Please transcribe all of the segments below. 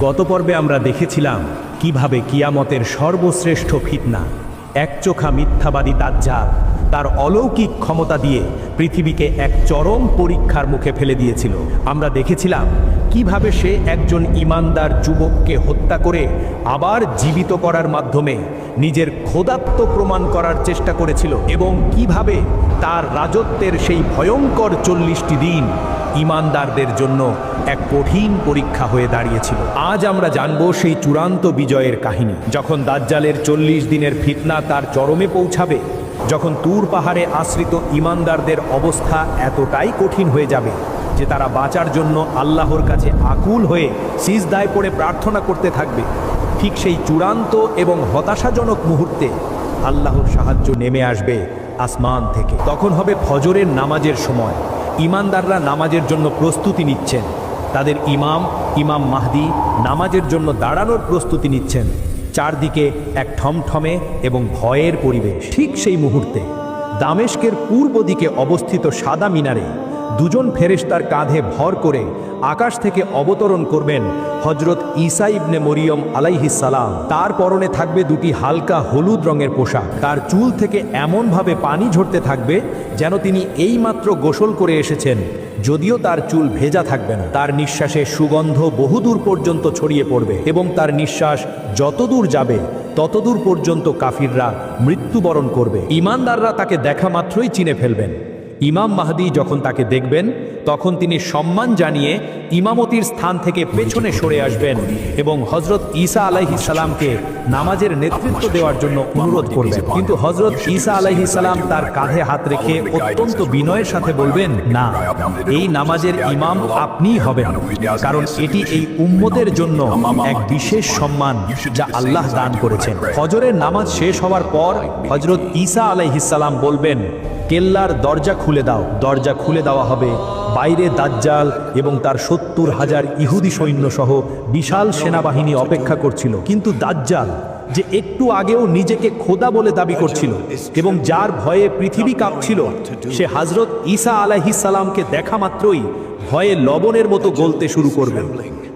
গত পর্বে আমরা দেখেছিলাম কীভাবে কিয়ামতের সর্বশ্রেষ্ঠ ফিতনা একচোখা মিথ্যাবাদী দাজ্জাল, তার অলৌকিক ক্ষমতা দিয়ে পৃথিবীকে এক চরম পরীক্ষার মুখে ফেলে দিয়েছিল। আমরা দেখেছিলাম কীভাবে সে একজন ইমানদার যুবককে হত্যা করে আবার জীবিত করার মাধ্যমে নিজের খোদাত্ম প্রমাণ করার চেষ্টা করেছিল এবং কীভাবে তার রাজত্বের সেই ভয়ঙ্কর চল্লিশটি দিন ইমানদারদের জন্য এক কঠিন পরীক্ষা হয়ে দাঁড়িয়েছিল। আজ আমরা জানব সেই চূড়ান্ত বিজয়ের কাহিনী। যখন দাজ্জালের চল্লিশ দিনের ফিতনা তার চরমে পৌঁছাবে, যখন তুর পাহাড়ে আশ্রিত ইমানদারদের অবস্থা এতটাই কঠিন হয়ে যাবে যে তারা বাঁচার জন্য আল্লাহর কাছে আকুল হয়ে সিজদায় পড়ে প্রার্থনা করতে থাকবে, ঠিক সেই চূড়ান্ত এবং হতাশাজনক মুহূর্তে আল্লাহর সাহায্য নেমে আসবে আসমান থেকে। তখন হবে ফজরের নামাজের সময়। ইমানদাররা নামাজের জন্য প্রস্তুতি নিচ্ছেন। তাদের ইমাম ইমাম মাহদি নামাজের জন্য দাঁড়ানোর প্রস্তুতি নিচ্ছেন। চারদিকে এক ঠমঠমে এবং ভয়ের পরিবেশ। ঠিক সেই মুহূর্তে দামেশকের পূর্ব দিকে অবস্থিত সাদা মিনারে দুজন ফেরেশতার কাঁধে ভর করে আকাশ থেকে অবতরণ করবেন হজরত ঈসা ইবনে মরিয়ম আলাইহিসালাম তার পরনে থাকবে দুটি হালকা হলুদ রঙের পোশাক। তার চুল থেকে এমনভাবে পানি ঝরতে থাকবে যেন তিনি এইমাত্র গোসল করে এসেছেন, যদিও তার চুল ভেজা থাকবে না। তার নিঃশ্বাসে সুগন্ধ বহুদূর পর্যন্ত ছড়িয়ে পড়বে এবং তার নিঃশ্বাস যতদূর যাবে, ততদূর পর্যন্ত কাফিররা মৃত্যুবরণ করবে। ইমানদাররা তাকে দেখা মাত্রই চিনে ফেলবেন। ইমাম মাহদি যখন তাকে দেখবেন, তখন তিনি সম্মান জানিয়ে ইমামতির স্থান থেকে পেছনে সরে আসবেন এবং হজরত ঈসা আলাইহি সালামকে নামাজের নেতৃত্ব দেওয়ার জন্য অনুরোধ করবেন। কিন্তু হজরত ঈসা আলাইহি সালাম তার কাঁধে হাত রেখে অত্যন্ত বিনয়ের সাথে বলবেন, না, এই নামাজের ইমাম আপনিই হবেন, কারণ এটি এই উম্মতের জন্য এক বিশেষ সম্মান যা আল্লাহ দান করেছেন। হজরের নামাজ শেষ হওয়ার পর হজরত ঈসা আলাইহিস সালাম বলবেন কেল্লার দরজা খুলে দাও। দরজা খুলে দেওয়া হবে বাইরে দাজ্জাল এবং তার সত্তর হাজার ইহুদি সৈন্য সহ বিশাল সেনাবাহিনী অপেক্ষা করছিল। কিন্তু দাজ্জাল, যে একটু আগেও নিজেকে খোদা বলে দাবি করছিল এবং যার ভয়ে পৃথিবী কাঁপছিল, সে হজরত ঈসা আলাইহিস সালামকে দেখা মাত্রই ভয়ে লবণের মতো গলতে শুরু করবে।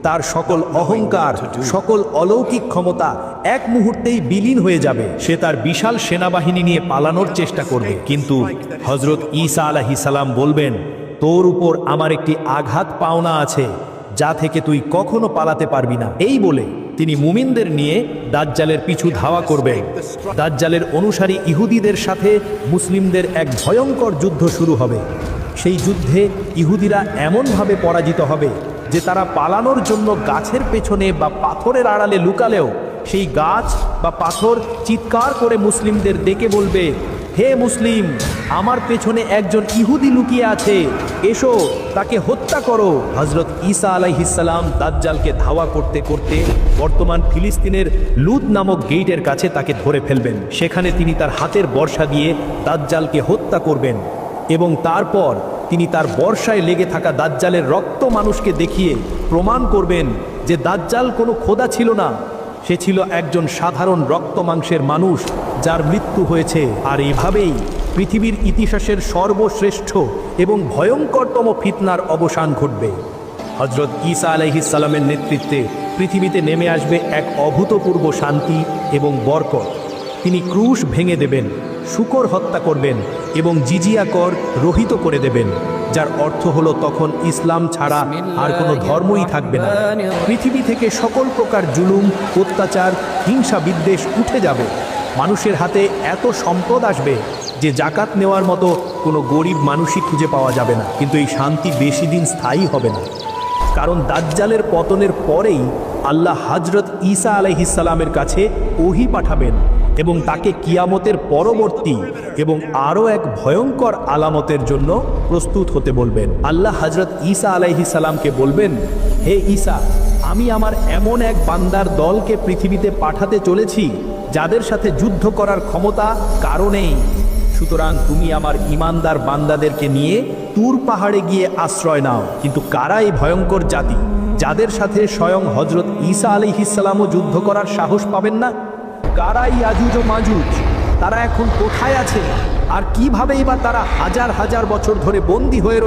তার সকল অহংকার, সকল অলৌকিক ক্ষমতা এক মুহূর্তেই বিলীন হয়ে যাবে। সে তার বিশাল সেনাবাহিনী নিয়ে পালানোর চেষ্টা করবে। কিন্তু হজরত ঈসা আলাহি সালাম বলবেন, তোর উপর আমার একটি আঘাত পাওনা আছে, যা থেকে তুই কখনো পালাতে পারবি না। এই বলে তিনি মুমিনদের নিয়ে দাজ্জালের পিছু ধাওয়া করবে দাজ্জালের অনুসারী ইহুদিদের সাথে মুসলিমদের এক ভয়ঙ্কর যুদ্ধ শুরু হবে। সেই যুদ্ধে ইহুদিরা এমনভাবে পরাজিত হবে যে তারা পালানোর জন্য গাছের পেছনে বা পাথরের আড়ালে লুকালেও, সেই গাছ বা পাথর চিৎকার করে মুসলিমদের ডেকে বলবে, হে মুসলিম, আমার পেছনে একজন ইহুদি লুকিয়ে আছে, এসো, তাকে হত্যা করো। হজরত ঈসা আলাইহিসাল্লাম দাজ্জালকে ধাওয়া করতে করতে বর্তমান ফিলিস্তিনের লুদ নামক গেইটের কাছে তাকে ধরে ফেলবেন। সেখানে তিনি তার হাতের বর্ষা দিয়ে দাজ্জালকে হত্যা করবেন এবং তারপর তিনি তার বর্ষায় লেগে থাকা দাজ্জালের রক্ত মানুষকে দেখিয়ে প্রমাণ করবেন যে দাজ্জাল কোনো খোদা ছিল না। সে ছিল একজন সাধারণ রক্ত মাংসের মানুষ যার মৃত্যু হয়েছে। আর এভাবেই পৃথিবীর ইতিহাসের সর্বশ্রেষ্ঠ এবং ভয়ঙ্করতম ফিতনার অবসান ঘটবে। হজরত ঈসা আলাইহিসাল্লামের নেতৃত্বে পৃথিবীতে নেমে আসবে এক অভূতপূর্ব শান্তি এবং বরকত। তিনি ক্রুশ ভেঙে দেবেন, শুকর হত্যা করবেন এবং জিজিয়া কর রহিত করে দেবেন, যার অর্থ হলো তখন ইসলাম ছাড়া আর কোনো ধর্মই থাকবে না। পৃথিবী থেকে সকল প্রকার জুলুম, অত্যাচার, হিংসা বিদ্বেষ উঠে যাবে। মানুষের হাতে এত সম্পদ আসবে যে জাকাত নেওয়ার মতো কোনো গরিব মানুষই খুঁজে পাওয়া যাবে না। কিন্তু এই শান্তি বেশি দিন স্থায়ী হবে না। কারণ দাজ্জালের পতনের পরেই আল্লাহ হজরত ঈসা আলাইহিসালামের কাছে ওহি পাঠাবেন এবং তাকে কিয়ামতের পরবর্তী এবং আরও এক ভয়ঙ্কর আলামতের জন্য প্রস্তুত হতে বলবেন। আল্লাহ হজরত ঈসা আলাইহি সালামকে বলবেন, হে ঈসা, আমি আমার এমন এক বান্দার দলকে পৃথিবীতে পাঠাতে চলেছি, যাদের সাথে যুদ্ধ করার ক্ষমতা কারণেই সুতরাং তুমি আমার ইমানদার বান্দাদেরকে নিয়ে তুর পাহাড়ে গিয়ে আশ্রয় নাও, কিন্তু কারা এই ভয়ঙ্কর জাতি? যাদের সাথে স্বয়ং হজরত ঈসা আলিহিসাল্লামও যুদ্ধ করার সাহস পাবেন না? কারাই আজুজ ও মাজুজ, তারা এখন কোথায় আছে? আর কীভাবে বা তারা হাজার হাজার বছর ধরে বন্দী হয়ে